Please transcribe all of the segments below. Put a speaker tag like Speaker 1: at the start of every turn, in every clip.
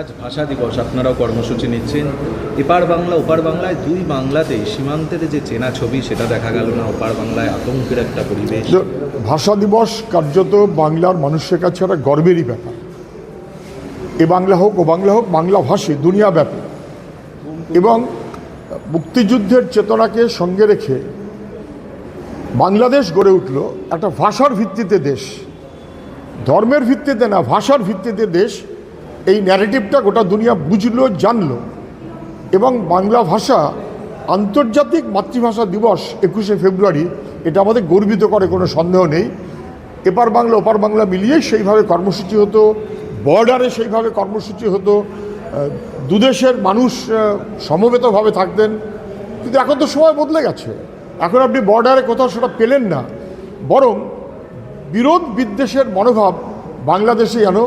Speaker 1: আজ ভাষা দিবস, আপনারাও কর্মসূচি নিচ্ছেন। এপার বাংলা, ওপার বাংলায় দুই বাংলাতেই সীমান্তের যে চেনা ছবি, সেটা দেখা গেল না। ওপার বাংলায় আতঙ্কের একটা পরিবেশ।
Speaker 2: ভাষা দিবস কার্যত বাংলার মানুষের কাছে একটা গর্বেরই ব্যাপার। এ বাংলা হোক, ও বাংলা হোক, বাংলা ভাষী দুনিয়াব্যাপী এবং মুক্তিযুদ্ধের চেতনাকে সঙ্গে রেখে বাংলাদেশ গড়ে উঠল একটা ভাষার ভিত্তিতে দেশ। ধর্মের ভিত্তিতে না, ভাষার ভিত্তিতে দেশ এই ন্যারেটিভটা গোটা দুনিয়া বুঝলো, জানলো এবং বাংলা ভাষা আন্তর্জাতিক মাতৃভাষা দিবস একুশে ফেব্রুয়ারি, এটা আমাদের গর্বিত করে, কোনো সন্দেহ নেই। এপার বাংলা, ওপার বাংলা মিলিয়ে সেইভাবে কর্মসূচি হতো, বর্ডারে সেইভাবে কর্মসূচি হতো দুদেশের মানুষ সমবেতভাবে থাকতেন। কিন্তু এখন তো সময় বদলে গেছে। এখন আপনি বর্ডারে কোথাও সেটা পেলেন না। বরং বিরোধ বিদ্বেষের মনোভাব বাংলাদেশে যেন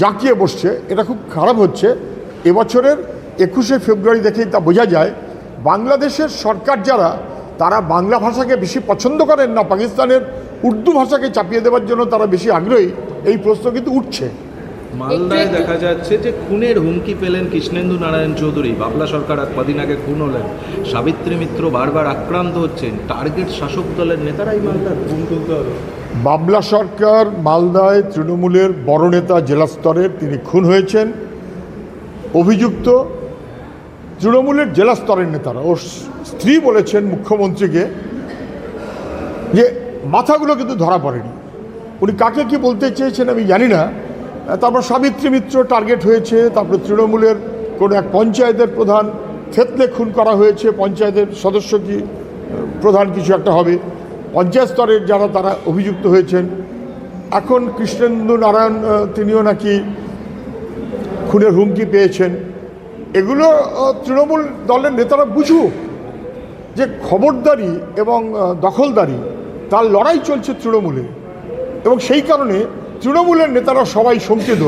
Speaker 2: জাঁকিয়ে বসছে, এটা খুব খারাপ হচ্ছে। এবছরের একুশে ফেব্রুয়ারি দেখেই তা বোঝা যায়, বাংলাদেশের সরকার যারা, তারা বাংলা ভাষাকে বেশি পছন্দ করেন না, পাকিস্তানের উর্দু ভাষাকে চাপিয়ে দেওয়ার জন্য তারা বেশি আগ্রহী। এই প্রশ্ন কিন্তু উঠছে।
Speaker 1: মালদায় দেখা যাচ্ছে যে খুনের হুমকি পেলেন কৃষ্ণেন্দু নারায়ণ চৌধুরী। বাবলা সরকার আর কদিন আগে খুন হলেন। সাবিত্রী মিত্র বারবার আক্রান্ত হচ্ছেন। টার্গেট শাসক দলের নেতারাই মালদার খুন তুলতে হবে।
Speaker 2: বাবলা সরকার মালদায় তৃণমূলের বড় নেতা জেলা স্তরের তিনি খুন হয়েছেন। অভিযুক্ত তৃণমূলের জেলা স্তরের নেতারা ওর স্ত্রী বলেছেন মুখ্যমন্ত্রীকে যে মাথাগুলো কিন্তু ধরা পড়েনি। উনি কাকে কি বলতে চেয়েছেন আমি জানি না। তারপর সাবিত্রী মিত্র টার্গেট হয়েছে, তারপর তৃণমূলের কোনো এক পঞ্চায়েতের প্রধান থেতলে খুন করা হয়েছে, পঞ্চায়েতের সদস্য কি প্রধান কিছু একটা হবে। পঞ্চায়েত স্তরের যারা তারা অভিযুক্ত হয়েছেন। এখন কৃষ্ণেন্দু নারায়ণ তিনিও নাকি খুনের হুমকি পেয়েছেন। এগুলো তৃণমূল দলের নেতারা বুঝুক যে খবরদারি এবং দখলদারি, তার লড়াই চলছে তৃণমূলে। এবং সেই কারণে তৃণমূলের নেতারা সবাই শঙ্কিত।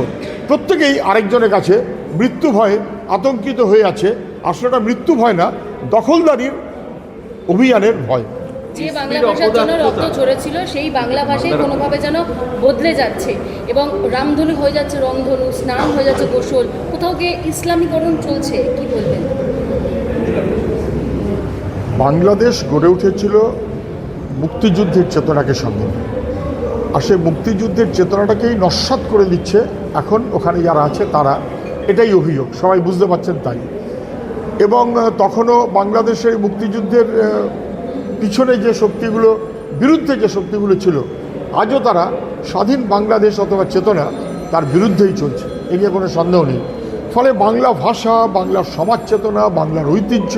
Speaker 2: প্রত্যেকেই আরেকজনের কাছে মৃত্যু ভয়ে আতঙ্কিত হয়ে আছে। আসলে মৃত্যু ভয় না দখলদারির অভিযানের ভয়।
Speaker 3: যে বাংলা ভাষার জন্য রক্ত ঝরেছিল সেই বাংলা ভাষাই কোনোভাবে যেন বদলে যাচ্ছে। এবং রামধনু হয়ে যাচ্ছে রংধনু স্নান হয়ে যাচ্ছে গোসল। কোথাও গিয়ে ইসলামীকরণ চলছে কি বলবেন?
Speaker 2: বাংলাদেশ গড়ে উঠেছিল মুক্তিযুদ্ধের চেতনাকে সঙ্গে নিয়ে। আর সেই মুক্তিযুদ্ধের চেতনাটাকেই নস্বাত করে দিচ্ছে। এখন ওখানে যারা আছে, তারা এটাই অভিযোগ। সবাই বুঝতে পারছেন তাই। এবং তখনও বাংলাদেশের মুক্তিযুদ্ধের পিছনে যে শক্তিগুলো, বিরুদ্ধে যে শক্তিগুলো ছিল, আজও তারা স্বাধীন বাংলাদেশ অথবা চেতনা তার বিরুদ্ধেই চলছে। এ নিয়ে কোনো সন্দেহ নেই। ফলে বাংলা ভাষা বাংলার সমাজ চেতনা, বাংলার ঐতিহ্য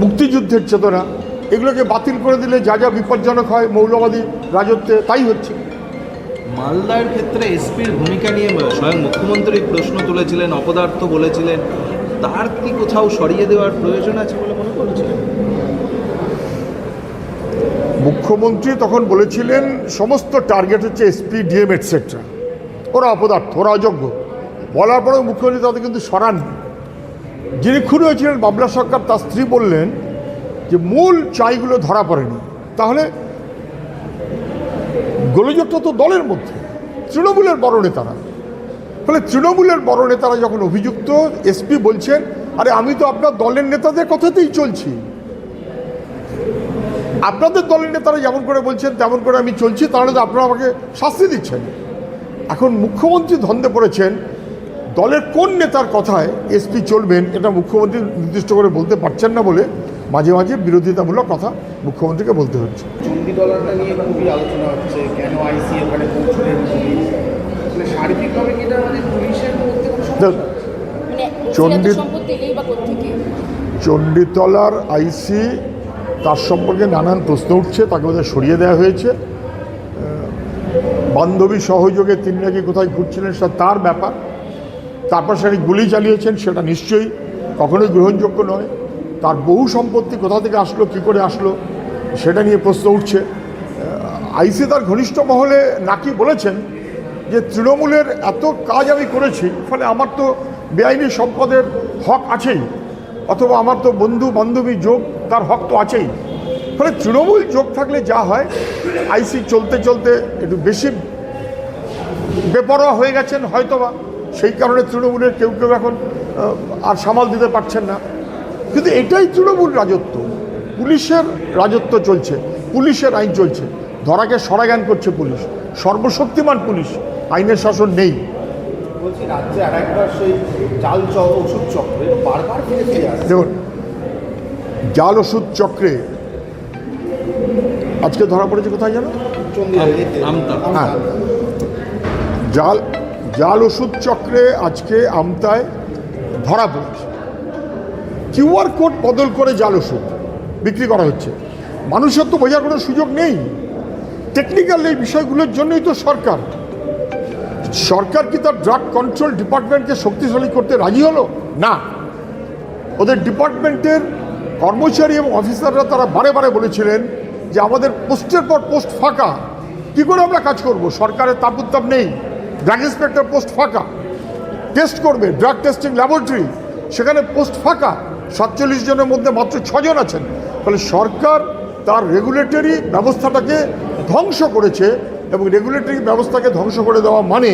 Speaker 2: মুক্তিযুদ্ধের চেতনা এগুলোকে বাতিল করে দিলে যা যা বিপজ্জনক হয় মৌলবাদী রাজত্বে তাই হচ্ছে।
Speaker 1: মালদার ক্ষেত্রে এসপির ভূমিকা নিয়ে স্বয়ং মুখ্যমন্ত্রী প্রশ্ন তুলেছিলেন অপদার্থ বলেছিলেন। তার কি কোথাও সরিয়ে দেওয়ার প্রয়োজন আছে বলে মনে করছেন?
Speaker 2: মুখ্যমন্ত্রী তখন বলেছিলেন সমস্ত টার্গেট হচ্ছে এসপি ডিএম এটসেট্রা ওরা অপদার্থ ওরা অযোগ্য। বলার পরেও মুখ্যমন্ত্রী তাদের কিন্তু সরাননি। যিনি খুন হয়েছিলেন বাবলা সরকার তার স্ত্রী বললেন যে মূল চাইগুলো ধরা পড়েনি। তাহলে গোলযোগটা তো দলের মধ্যে, তৃণমূলের বড় নেতারা। ফলে তৃণমূলের বড় নেতারা যখন অভিযুক্ত, এসপি বলছেন, আরে আমি তো আপনার দলের নেতাদের কথাতেই চলছি। আপনাদের দলের নেতারা যেমন করে বলছেন, তেমন করে আমি চলছি, তাহলে তো আপনারা আমাকে শাস্তি দিচ্ছেন। এখন মুখ্যমন্ত্রী ধন্দে পড়েছেন, দলের কোন নেতার কথায় এসপি চলবেন, এটা মুখ্যমন্ত্রী নির্দিষ্ট করে বলতে পারছেন না বলে মাঝে মাঝে বিরোধিতামূলক কথা মুখ্যমন্ত্রীকে বলতে হচ্ছে।
Speaker 4: চণ্ডী ডলারটা নিয়ে খুবই আলোচনা হচ্ছে কেন আইসি ওখানে পৌঁছলেন মানে সার্বিকভাবে কি এটা আমাদের পুলিশের মধ্যে কোনো সমস্যা?
Speaker 2: দেখ,
Speaker 3: মানে
Speaker 2: চণ্ডী- চণ্ডীতলার আইসি তার সম্পর্কে নানান প্রশ্ন উঠছে তাকে বোধহয় সরিয়ে দেওয়া হয়েছে। বান্ধবী সহযোগে তিনি নাকি কোথায় ঘুরছিলেন সেটা তার ব্যাপার। তারপর সেটা গুলি চালিয়েছেন সেটা নিশ্চয়ই কখনোই গ্রহণযোগ্য নয়। তার বহু সম্পত্তি কোথা থেকে আসলো, কী করে আসলো, সেটা নিয়ে প্রশ্ন উঠছে। আইসি তার ঘনিষ্ঠ মহলে নাকি বলেছেন যে, তৃণমূলের এত কাজ আমি করেছি, ফলে আমার তো বেআইনি সম্পদের হক আছেই, অথবা আমার তো বন্ধু বান্ধবী যোগ তার হক তো আছেই। ফলে তৃণমূল যোগ থাকলে যা হয়, আইসি চলতে চলতে একটু বেশি বেপরোয়া হয়ে গেছেন হয়তোবা। সেই কারণে তৃণমূলের কেউ কেউ এখন আর সামাল দিতে পারছেন না। কিন্তু এটাই তৃণমূল রাজত্ব। পুলিশের রাজত্ব চলছে পুলিশের আইন চলছে। ধরাকে সরাজ্ঞান করছে পুলিশ সর্বশক্তিমান পুলিশ আইনের শাসন নেই। দেখুন জাল ওষুধ চক্রে আজকে ধরা পড়েছে কোথায় জানো। হ্যাঁ। জাল জাল ওষুধ চক্রে আজকে আমতায় ধরা পড়েছে। কিউআর কোড বদল করে জাল ওষুধ বিক্রি করা হচ্ছে। মানুষের তো বোঝার কোনো সুযোগ নেই। টেকনিক্যাল এই বিষয়গুলোর জন্যই তো সরকার। সরকার কি তার ড্রাগ কন্ট্রোল ডিপার্টমেন্টকে শক্তিশালী করতে রাজি হলো? না। ওদের ডিপার্টমেন্টের কর্মচারী এবং অফিসাররা তারা বারে বারে বলেছিলেন যে আমাদের পোস্টের পর পোস্ট ফাঁকা। কী করে আমরা কাজ করব? সরকারের তাপ উত্তাপ নেই। ড্রাগ ইন্সপেক্টর পোস্ট ফাঁকা। টেস্ট করবে। ড্রাগ টেস্টিং ল্যাবরেটরি সেখানে পোস্ট ফাঁকা। সাতচল্লিশ জনের মধ্যে মাত্র ছজন আছেন। ফলে সরকার তার রেগুলেটরি ব্যবস্থাটাকে ধ্বংস করেছে এবং রেগুলেটরি ব্যবস্থাকে ধ্বংস করে দেওয়া মানে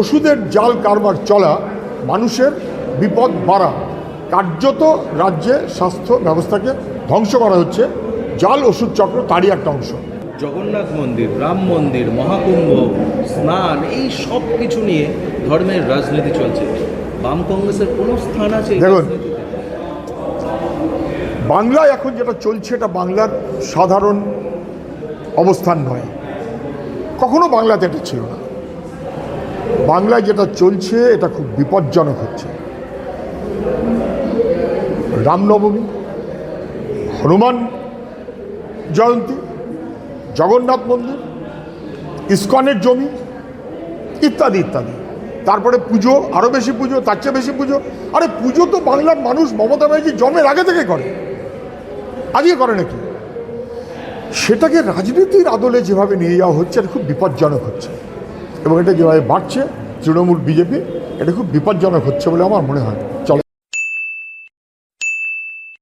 Speaker 2: ওষুধের জাল কারবার চলা মানুষের বিপদ বাড়া। কার্যত রাজ্যে স্বাস্থ্য ব্যবস্থাকে ধ্বংস করা হচ্ছে। জাল ওষুধ চক্র তারই একটা অংশ।
Speaker 1: জগন্নাথ মন্দির রাম মন্দির মহাকুম্ভ স্নান এই সব কিছু নিয়ে ধর্মের রাজনীতি চলছে। বাম কংগ্রেসের কোনো স্থান আছে
Speaker 2: দেখুন? বাংলায় এখন যেটা চলছে, এটা বাংলার সাধারণ অবস্থান নয়। কখনো বাংলাতে এটা ছিল না। বাংলায় যেটা চলছে, এটা খুব বিপজ্জনক হচ্ছে। রামনবমী, হনুমান জয়ন্তী, জগন্নাথ মন্দির, ইস্কনের জমি, ইত্যাদি ইত্যাদি। তারপরে পুজো আরও বেশি পুজো, তার চেয়ে বেশি পুজো। আরে পুজো তো বাংলার মানুষ মমতা ব্যানার্জি জন্মের আগে থেকে করে। আজকে করে নাকি? সেটাকে রাজনীতির আদলে যেভাবে নিয়ে যাওয়া হচ্ছে, এটা খুব বিপজ্জনক হচ্ছে। এবং এটা যেভাবে বাড়ছে, তৃণমূল, বিজেপি, এটা খুব বিপজ্জনক হচ্ছে বলে আমার মনে হয়। চলো।